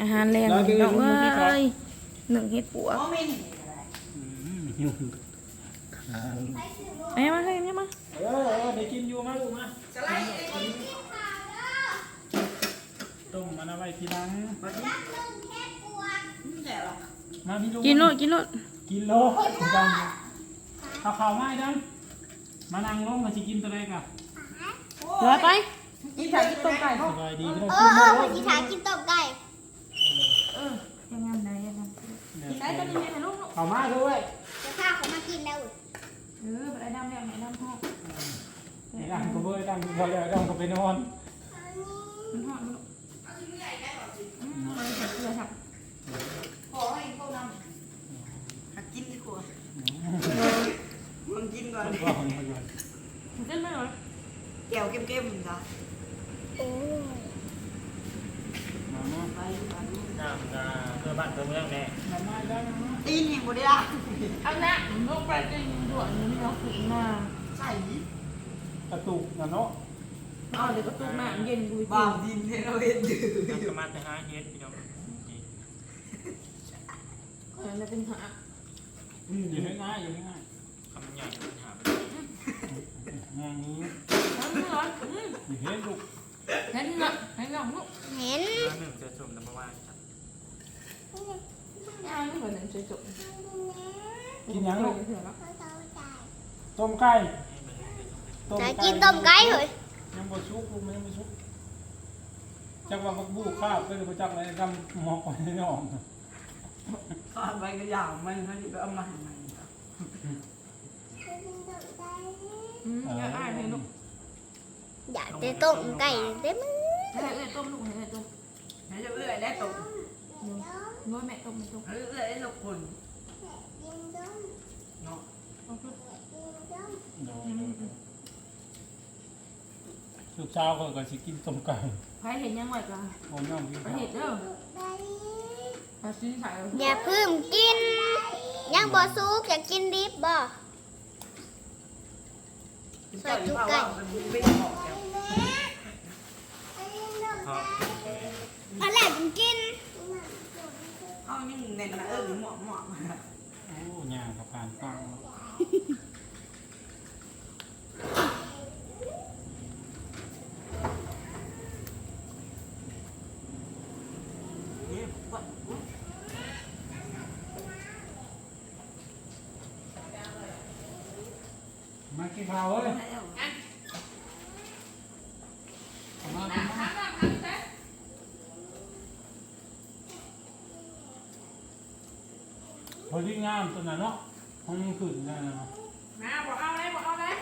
อาหารแรงพี่น้องเอ้ยหนึ่งเฮ็ดปัวอ๋อมินอืมยุ่งขาไอ้มาให้เนี่ยมาเออเออได้กินอยู่มาลูกมาสไลด์เลยต้มมันเอาไว้ทีหลังบัดนี้แก่หรอมาพี่ลูกกินโลดกินโลดกินโลดังเอาข้าวไม้ดังมานั่งลงมาสิกินตัวแรกอะเหลือไปกินผักกินต้มไก่สบายดีพี่น้องเอกิอนเอโลอดพี่ชายกินต้มไก่เออ ยังงามได้ยังงามกินได้ตัวนี้ไหมลูกลูกข้าวมาด้วยจะข้าวเขามากินแล้วเออไปดำแล้วไหนดำห้องไอ้ดังก็เบื่อดังก็พอแล้วดังก็ไปนอนมันห้องลูกอืมไปใส่เกลือครับขอให้พวกน้ำหักกินดีกว่ามึงกินก่อนต้นดิก็ของมันอยู่ขึ้นไหมหน่อยแก้วเข้มๆจ้ะ โอ้ มามา ไปไป น้ำนาเพื่อ บ้านเพื่อเมืองแน่มามาได้มาตีนยังบ่ได้ละเอาหน้าลูกไปจะยิงด่วนนี่เราขุนมาใส่กระตุกนะเนาะเอาเดี๋ยวก็ตุ้มน้ำเย็นกูบากิงดินเนี่ยเราเห็นดื้อก็มาแต่หาเฮ็ดพี่น้องเออแล้วเป็นหาอยู่ง่ายอยู่ง่ายคำใหญ่ปัญหางานนี้น้ำร้อนอืมอยู่เฮ็ดลูกเห็นละเห็นละลูกเห็นหนึ่งจะชมน้ำว่าครับย่างนี่เหมือนหนั งจะจบกินยังลูกเถื่อนแล้วต้มไก่จะกินต้มไก่เหรอ ยังบ่ชุกลูกมันยังบ่ชุกจักว่าบักบูข้าวก็เลยบ่จักอะไรดำหมอกไว้ในน้องข้าวไปก็ยาวมันเขาจะไปเอามาให้มันอืมอย่าอ้ายเลยลูกอยากจะต้มไก่เต็มให้เอ้ยต้มลูกให้เอ้ยต้มให้จะเอื้อยได้ตก น้อยแม่ต้มไม่ต้มให้เอื้อยได้ลูกคนเนาะลูกสาวก็ก็สิกินต้มไก่ใครเห็นยังไหวกันผมน้องกินไปข้าวเห็นเด้อไปซื้อขายอย่าเพิ่มกิน ยังบ่ซุกอยากกินดิบบ่ใส่จุกไก่มันไม่ออกแล้วเพราะพอแล้วจึงกิน เขายังเน้นนะเออหมอกหมอกโอ้ย่างกับผ่านฟังนี่ว่ามากินข้าวเอ้ยแล้วมากินข้าวพอดี งามตัวนั้นเนาะห้องมันขึ้นได้เนาะมาบอกเอาเลยบอกเอาเลย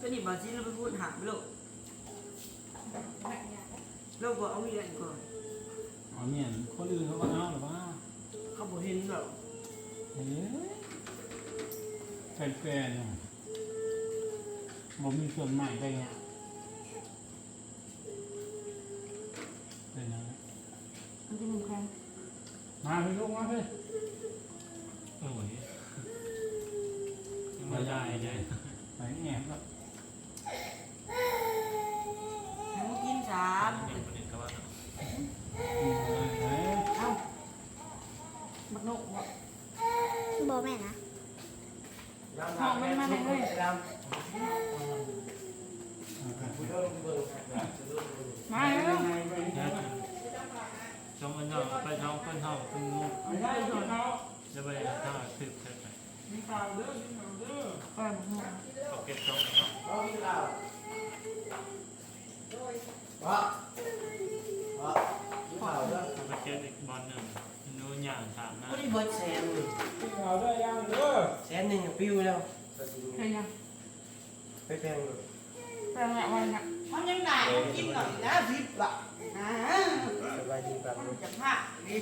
ก็นี่บาซิเราไปพูดหาลูกลูกบอกเอาเรียนก่อนอ๋อเนี่ยคนอื่นเขาก็เอาหรือว่าเขาบอกเห็นหรอกเอ๊ะแฟนๆเนี่ยบ่มีส่วนใหม่ได้ไงเป็นยังไงมันจะมีใครมาพี่ลูกมาพี่ โอ้ย ไม่ได้เลยไปแอบแล้วให้มึงกินสามเด็กคนอื่นก็ว่าเฮ้ยเอ้าบักโนบอกบ่แม่นะห้องมันมาเลยเว้ยมาเลยลูกชมมันเนาะไปท้องคนท้องคนงูไม่ใช่ส่วนเขาจะไปท้าสืบ เสร็จไปมีข่าเด้อมีข่าเด้อไปบักโนเขาเก็บท้องเนาะเขาไปเก็บอีกบอลหนึ่งนูนอย่างถามนะก็ได้เบิร์ดแสนเลยมีข่าเด้อยังเด้อแสนหนึ่งปิ้วแล้วใครยังไปแพงเลยแปลงละวันละมันยังได้กินหน่อยนะสิบละอ่าสบายดีครับมันจะพลาดดิ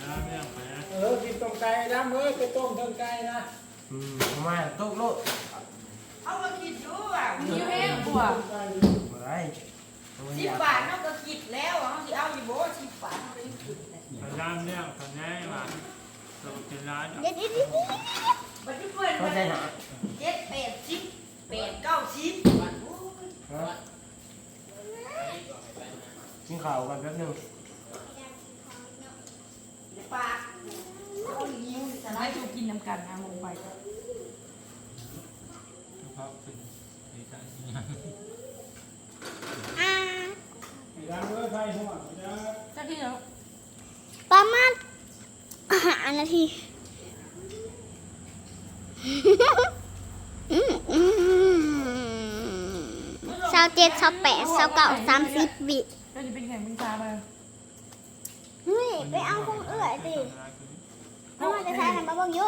นะเรื่องไปนะ เออกินต้มไก่นะเมื่อไปต้มต้มไก่นะอืมมาโต๊ะโลดเอามาคิดดูอะมีเองกว่าบ่ได้สิบบาทเราก็คิดแล้วเขาสิเอาอยู่บ่สิบบาทเขาก็ยังคิดเลยพยายามเรื่องคนนี้ว่าเราเป็นร้านเดี๋ยวนี้บัดนี้เพื่อนก็มันได้หาเจ็ดแปดสิบแปดเก้าสิบฮะกินข้าวกันแป๊บหนึง เดี๋ยวปากเอา นิ้วจะให้ดูกินน้ำกันนะลงไปก็เพราะเป็นดีใจอ่าไอ้ดังเอ้ยไฟหัวไอ้ดังเจ้าที่แล้วประมาณห้านาทีเศร้าเจ็ดเศร้าแปดเศร้าเก้าสามสิบวิเจ้าจะเป็นแข่งเป็นตาไปเฮ้ยไปเอาของเอื้อยสิ น้องจะใช้ทำมาเบิ่งอยุ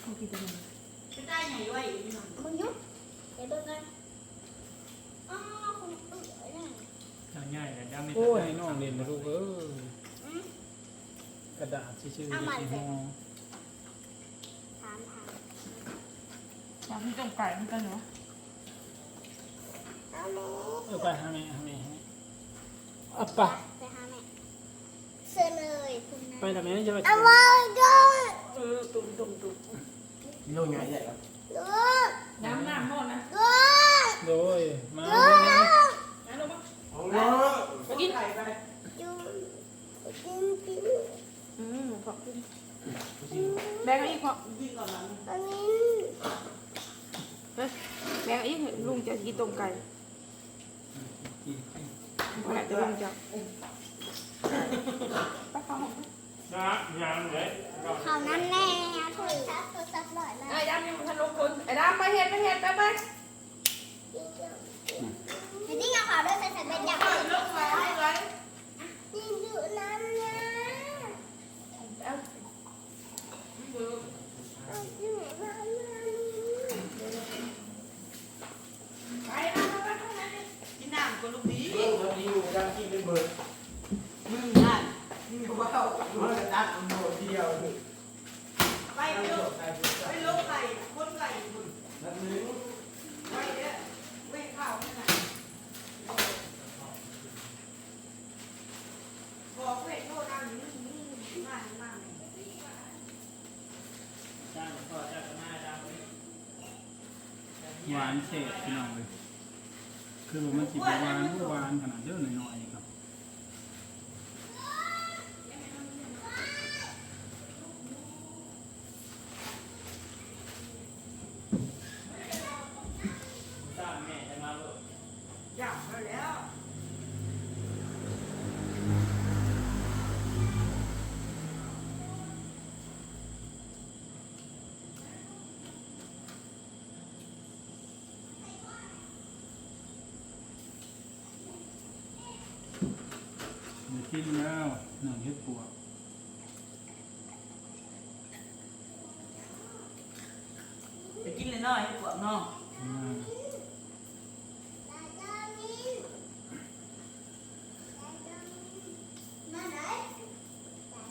เขากินตัวนี้จะได้ไงวะอีกหน่อยเบิ่งอยุเดี๋ยวเบิ่งกันอ๋อของเอื้อยน่ะทางง่ายแต่ยังไม่โอ้ยให้น้องเล่นนะลูกเอ้ยกระดาษชื่อๆยี่ห้อถามถามอยากให้ต้มไก่เหมือนกันเนาะเอาแม่เออไปหาแม่หาแม่หาแม่เอาไป ไปหาแม่เสื้อเลยคุณนะ ไปทำไมจะไปเอาไว้ด้วยเออตุ่มตุ่มตุ่มโลใหญ่ใหญ่ครับลูกน้ำน้ำหมดนะลูกโดยมาลูเบิ่งนะกน้ำลงมาเอาเนาะไปกินไก่ไปอยู่กินกินอืมขอบคุณแบงค์อีกพอยิงก่อนหลังอันนี้เฮ้ยแบงค์อีกลุงจะกินต้มไก่พอแล้วเดี๋ยวลุงจะ นะฮะยังเลยเขานั่นแน่ถุยซับตัวซับลอยมาไอ้ดำยังทะลุคนไอ้ดำไปเห็ดไปเห็ดไปไปเดี๋ยวนี่เอาขาด้วยใส่ใส่เป็นอย่างนี้อยู่น้ำนะ เอา เอาอยู่น้ำนะ ไปเอาไปไปข้างในดิ กินน้ำกับลูกดี เบิ่งครับอยู่ดังกินเป็นเบิด มึงนั่นมึงว่าเอา มันจะตัดอันโดดเดียวนี่ ไปลูกไปลูกไก่คนไก่มึง นัดหนึง ไว้เนี่ยเว้ยข้าวไม่ไหนบอกเว้ยโทษนั่งนี่นี่มากมากเลย จ้างพ่อจ้างหน้าจ้างเลย หวานเศษพี่น้องเลยคือมันสิบหวานหวานขนาดเยอะหน่อยๆครับ จ้างแม่จะมาเลย อยากไปแล้ว เดี๋ยว กินแล้วหนึ่งเฮ็ดปวก ไปกินเลยน้อยให้ปวดน้อง อืม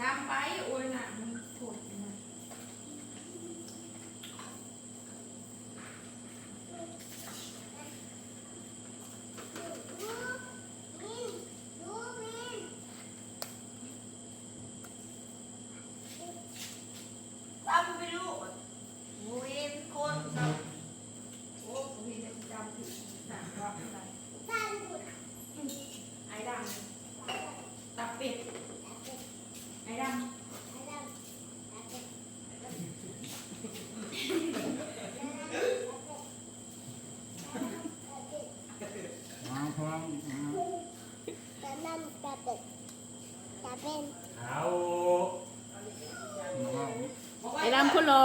น้ำไปโอ้ยน้ำมันโถดนะ ตามไปลูกมูเอ็นคนครับ โอ้ผมเห็นแต่ดำผิดหนังรอบอะไรไอ้ดำตับเป็ดไอ้ดำ เอาพร้อมเอา แต่นั่นจะเป็นจะเป็น เอา มาว่า ไอ้ดำคนรอ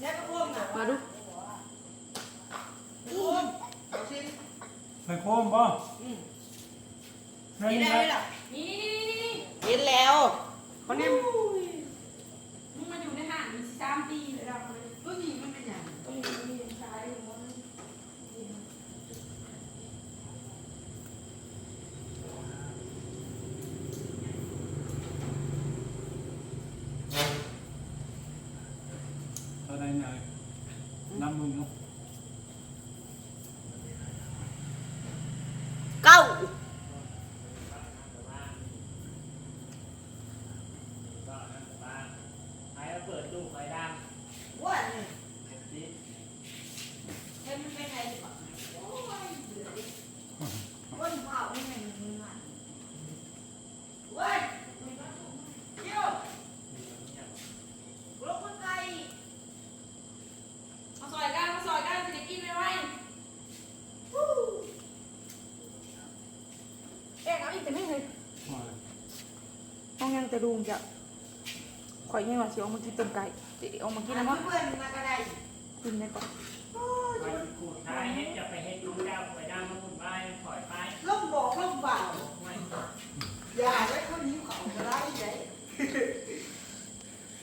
แล้วก็พ่วงอะมาดูพ่วงเอาสิไปโค้งป่ะอืมได้นี่ยินได้ไหมล่ะนี่นี่นี่นี่เห็นแล้วคนนี้ มึงมาอยู่ในห้างมีสามปีเลยเราเลย ตัวนี้มันเป็นอย่าง ต้องมีมีชายอยู่มั้ง ตอนไหนไหน น้ำมึงเนาะ เก้า ใครเปิดตู้ไฟดัง ว้ กเอาอีกแต่ไม่เคย ว่า ห้องยังแต่ลุงจะข่อยยังว่าสิเอามากินต้มไก่เดี๋ยวเอามากินกินนะน้ำมั้งเพื่อนมาก็ได้กินได้ก่อนไปขูดท้ายเฮ็ดจะไปเฮ็ดดูเจ้าไปดังมาหุ่นไปถอยไปล่มบอกล่มเปล่าไม่อย่าได้คนนิ้วเขาก็ได้ไง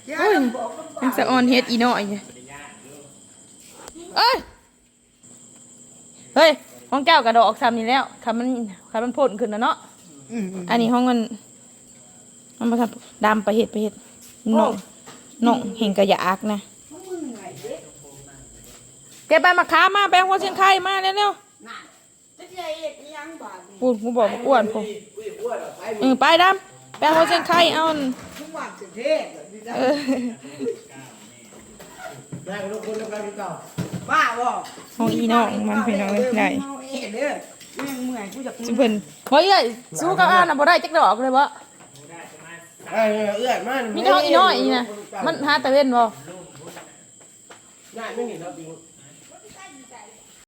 อย่าโอ้ยล่มบอกล่มเปยังล่าสะออนเฮ็ดอีน้อยเนี่ยปริญญาเด้อเอ้ยเฮ้ยห้องเจ้ากระดอกซ้ำนี่แล้วคำมันคำมันพ่นขึ้นนะเนาะอันนี้ห้องมัน มันมาทำดำไปเห็ดไปเห็ดน่องน่องเห็นกระยากนะมึงไงเด็กแกไปมาค้ามาแปลงหัวเชียงไข่มาเร็วนั่นจะใหญ่เอ็ดอีหยังบาดนี่ๆพูดกูบอกว่าอ้วนผมอุ้ยอ้วนอะไปเออไปดำแปลงหัวเชียงไข่เอาอันทุกวันสิเทศแบบนี้นะเออนั่งลูกคนแล้วกันพี่เก่าบ้าบ่ห้องอีน้องมันเป็นเอาไว้ได้เมาเอ็ดเด้อแม่งเมื่อยกูจะสุเพิ่นเฮ้ยเอ้ยสู้กับอ่านน่ะบ่ได้จักดอกเลยบ่ดูได้จะมา เออเอื้อนมันมีแต่ห้องอีน้อยอีนะมันหาตะเว้นบ่ลุ่มพุ่นง่ายไม่เห็นเราจริง